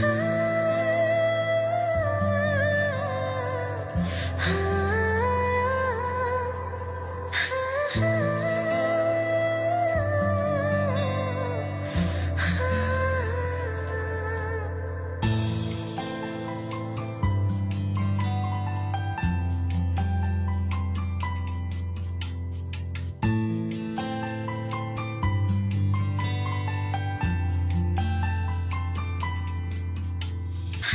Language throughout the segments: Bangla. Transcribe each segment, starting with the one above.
ah, ah, ah. কি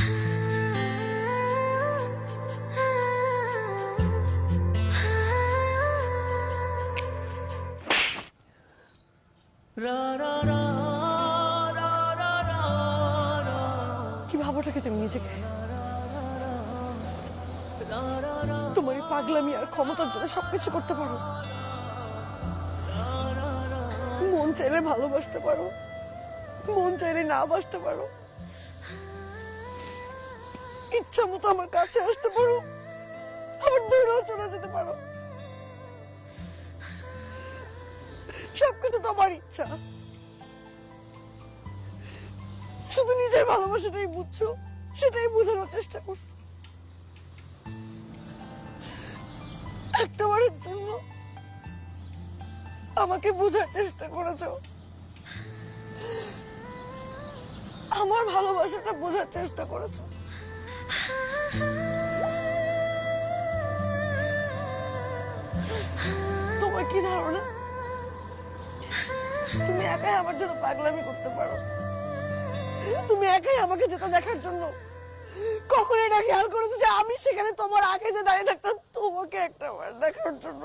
ভাবোটাকে তুমি নিজেকে? তোমার এই পাগলামি আর ক্ষমতার জন্য সবকিছু করতে পারো। মন চাইলে ভালোবাসতে পারো। মন চাইলে না বাসতে পারো। ইচ্ছা মতো আমার কাছে আসতে পারো। আবার দূরেও চলে যেতে পারো। সবকিছু তোমার ইচ্ছা। শুধু নিজের ভালোবাসাটাই বুঝছ, সেটাই বোঝানোর চেষ্টা করছ। একটা বারের জন্য আমাকে বোঝার চেষ্টা করেছ। আমার ভালোবাসাটা বোঝার চেষ্টা করেছ। তোমার কি ধারণা? তুমি একাই আমার জন্য পাগলামি করতে পারো। তুমি একাই আমাকে যেটা দেখার জন্য। কখন এটা খেয়াল করেছ যে আমি সেখানে তোমার আগে যে দাঁড়িয়ে থাকতাম, তোমাকে একটা দেখার জন্য?